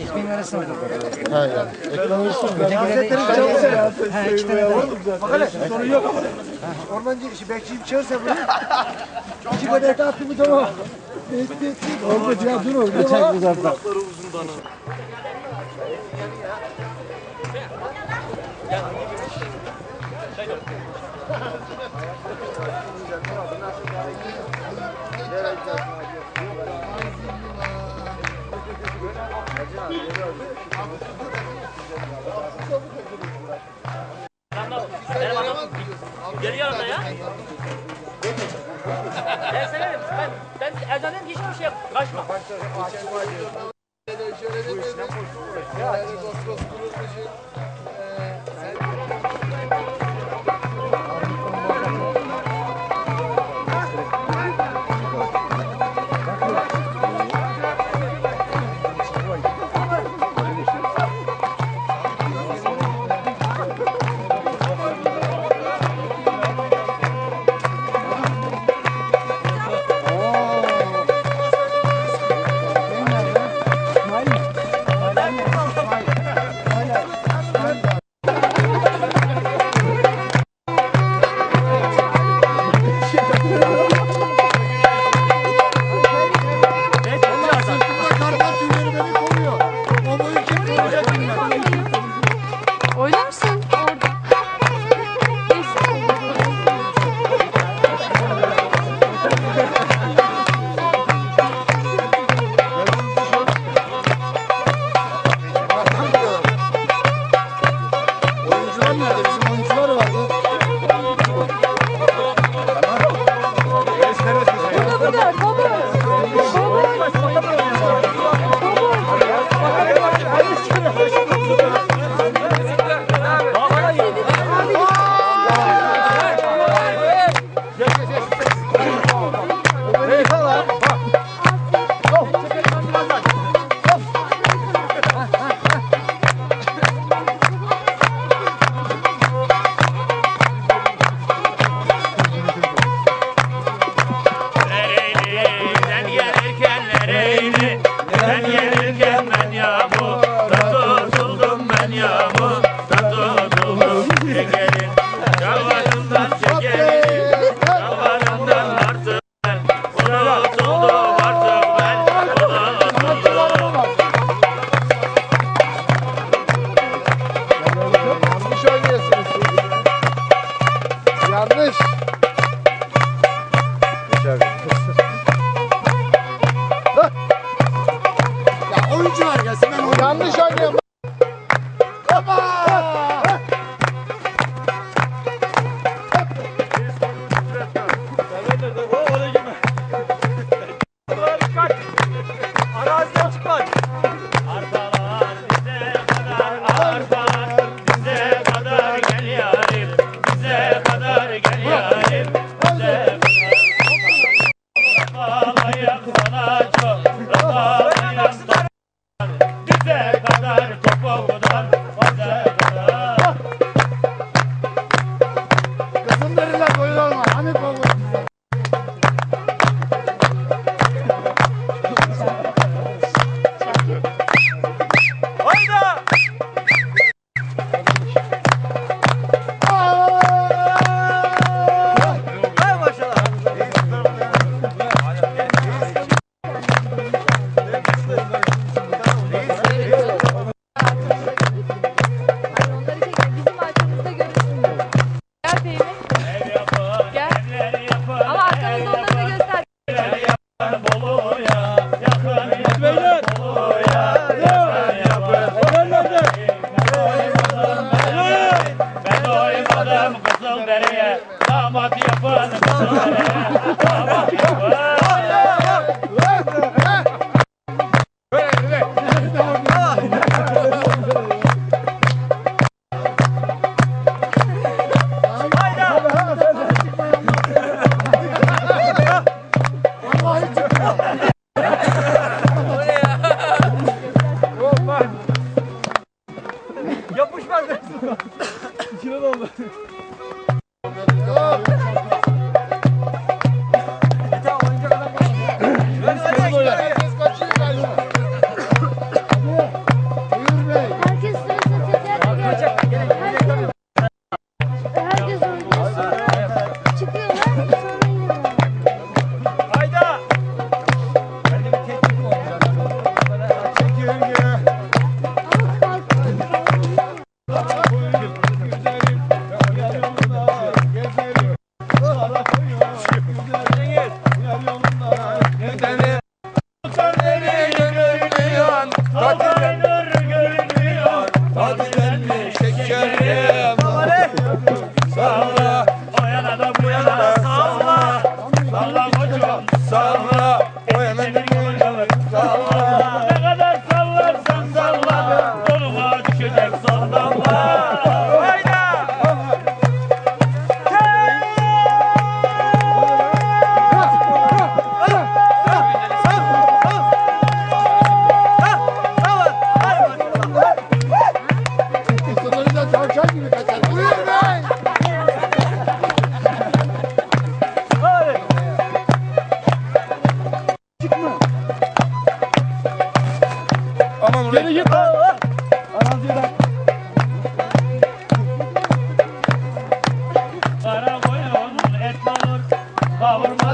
İsmin arasına mı? Ha yani. Ekran üstü. Ötekileri de işte. Ha iki tane daha. Bak hele sorun yok. Ormancı işi bekçiyim çağırsa bunu. İki kadeh attı mı tamam. Oldu ya dur oldu. Çek uzatma. Geliyor orada ya. ben severim. Ben, ben Erdoğan'ın hiçbir şey kaçma. Karpat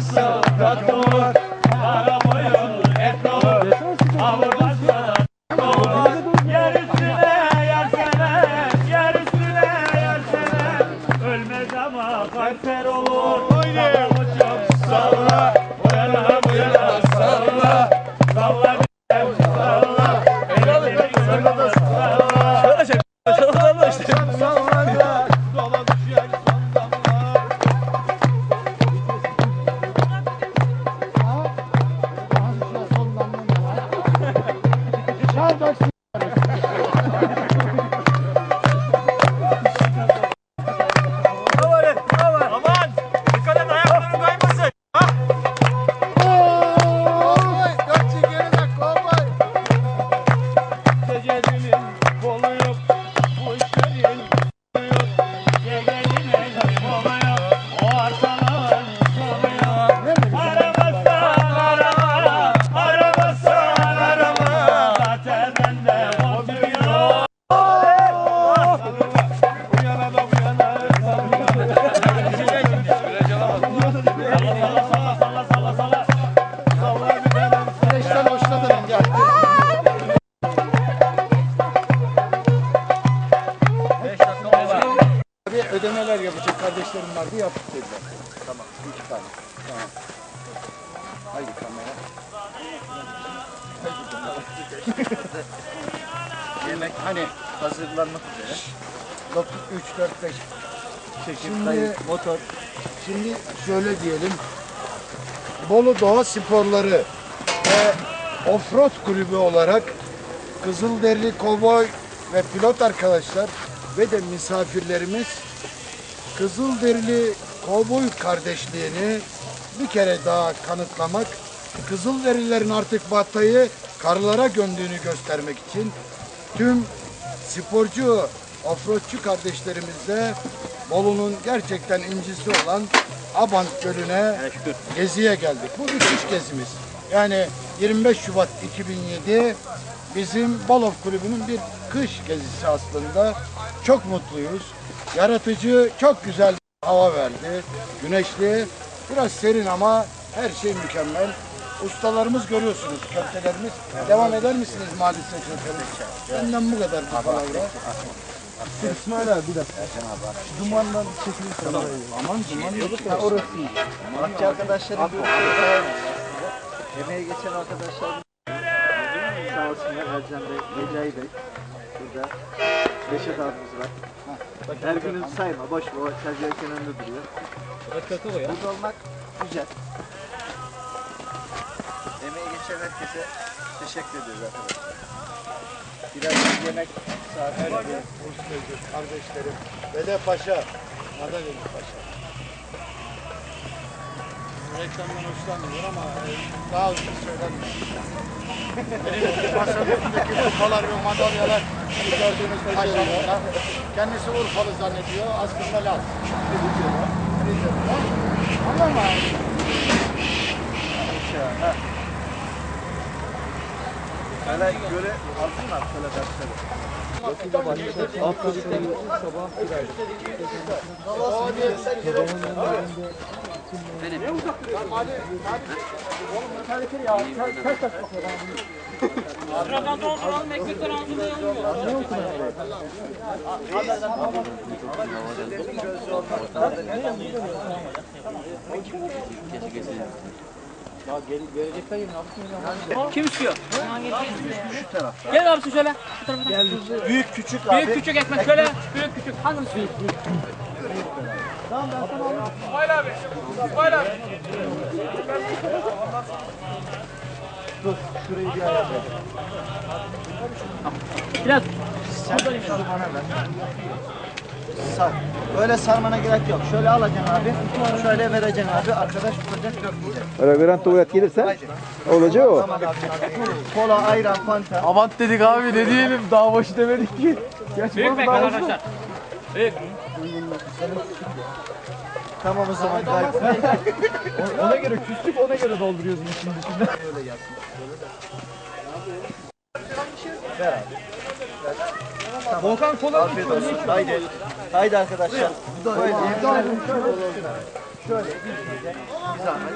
Nasıl da doğar ödemeler yapacak kardeşlerim vardı yaptık dediler. Tamam iki tane. Tamam. Haydi kamera. Yemek hani hazırlanmak üzere. 3, 4, 5 Şimdi motor. Şimdi şöyle diyelim. Bolu Doğa Sporları ve Offroad Kulübü olarak Kızılderili Kovboy ve pilot arkadaşlar ve de misafirlerimiz Kızılderili Kovboy kardeşliğini bir kere daha kanıtlamak, Kızılderililerin artık Battayı karlara göndüğünü göstermek için tüm sporcu, offroadçu kardeşlerimizle Bolu'nun gerçekten incisi olan Abant Gölü'ne geziye geldik. Bu bir kış gezimiz. Yani 25 Şubat 2007 bizim Balov Kulübü'nün bir kış gezisi aslında. Çok mutluyuz. Yaratıcı, çok güzel bir hava verdi. Güneşli, biraz serin ama her şey mükemmel. Ustalarımız görüyorsunuz, köftelerimiz. Devam eder misiniz maalesef köftelerimiz? Benden bu kadar bu palavra. İsmail abi bir dakika. Dumandan çekilirse Aman duman yok. Ha, orası iyi. Arkadaşlarım emeği geçen arkadaşlarım sağ olsunlar Ercan Bey, Recai Bey burada Reşat abimiz var. Her günü sayma boş bu tercih kenarında duruyor. Burada olmak güzel. Emeği geçen herkese teşekkür ediyoruz arkadaşlar. Biraz yemek saatleri, kardeşlerim. Dede Paşa, Madalya Paşa. Reklamdan hoşlanmıyor ama e, daha önce söyledim. Elimdeki masanın üstündeki kupalar ve madalyalar gördüğünüz taşlarla. Kendisi Urfalı zannediyor. Aslında Laz. Rize'de. Anladın mı? Şöyle göre alsınlar şöyle dersleri. Kim istiyor? Gel abisi şöyle. Büyük küçük abi. Büyük küçük ekmek şöyle. Büyük küçük. Hangisi büyük? İsmail abi. İsmail abi. Biraz Sar. Öyle sarmana gerek yok. Şöyle alacaksın abi. Şöyle vereceksin abi. Arkadaş tutacak dökmeyecek. Öyle grand tuvalet gelirse olacak o. Tamam abi. Kola, ayran, fanta. Avant dedik abi ne diyelim daha başı demedik ki. Geç büyük ekmek arkadaşlar. Büyük. Tamam o zaman. gayet- Ona göre küslük ona göre dolduruyorsun işin dışında. Volkan kola Afiyet olsun. Haydi. Haydi arkadaşlar. Böyle. Şöyle. Bir zahmet.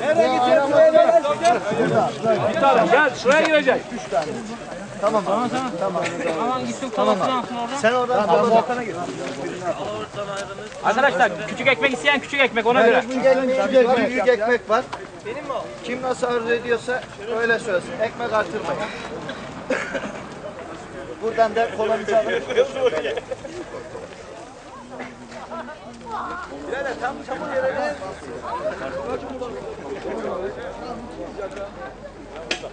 Nereye gidiyorsun? Gel şuraya girecek. Tamam tamam tamam. Tamam. Aman gitsin kolasını alsın oradan. Sen oradan tamam. Volkan'a git. Arkadaşlar küçük ekmek isteyen küçük ekmek ona göre. Küçük ekmek büyük ekmek var. Benim mi o? Kim nasıl arzu ediyorsa öyle söylesin. Ekmek artırmayın. Buradan da kolanızı alın. Birader tam çamur yere ne?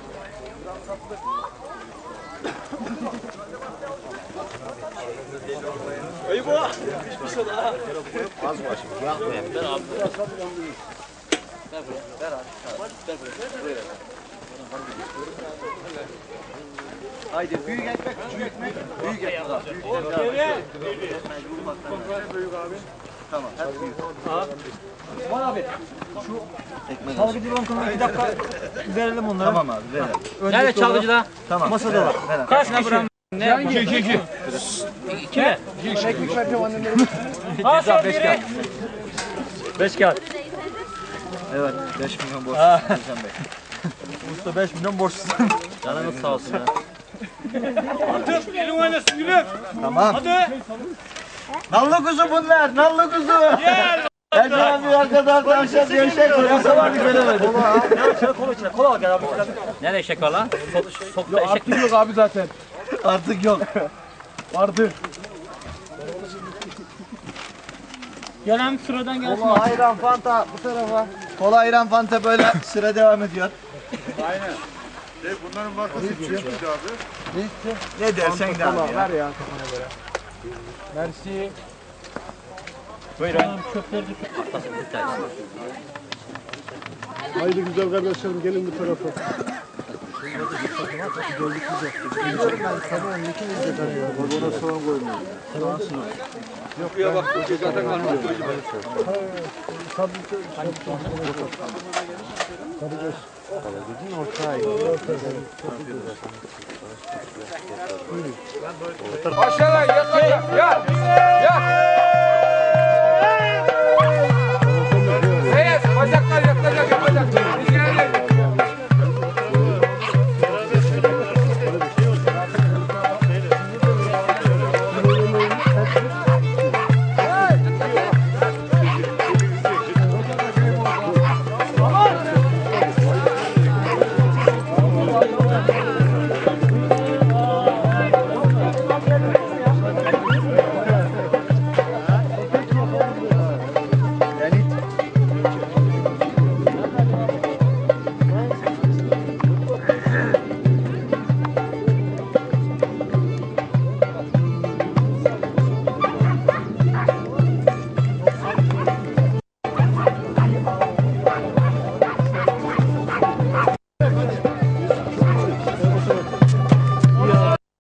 Haydi büyük ekmek, küçük ekmek, büyük ekmek. al, Büyük ekmek. al. Tamam, hep büyük. Çalgıcı bankona bir dakika verelim onları. Tamam abi, verelim. Nerede çalgıcıda? Tamam. Masada var. Verelim. Kaç kişi? Ne? İki, iki, iki. İki mi? Al sen biri. Beş kağıt. Evet, 5 milyon borç. Hocam Bey. Usta 5 milyon borçlusun. Canınız sağ olsun ya. Artık elin oynasın gülüm. Tamam. Hadi. Nallı kuzu bunlar, nallı kuzu. Erkan abi arkadan tavşan gevşek koyasa var bir böyle. Kola içine kola al gel abi. Nerede eşek? Sok, sokta eşek. Artık yok abi zaten. Artık yok. Vardı. Gelen sıradan gelsin. Kola, ayran, fanta bu tarafa. Kola, ayran, fanta böyle sıra devam ediyor. Bunların markası çıkmış abi. Ne dersen de abi ya. Ver ya kafana göre. Mersi. Haydi güzel kardeşlerim gelin bu tarafa. Vagona soğan koymuyor. Aşağıya yaklaşa. Ya. Ya.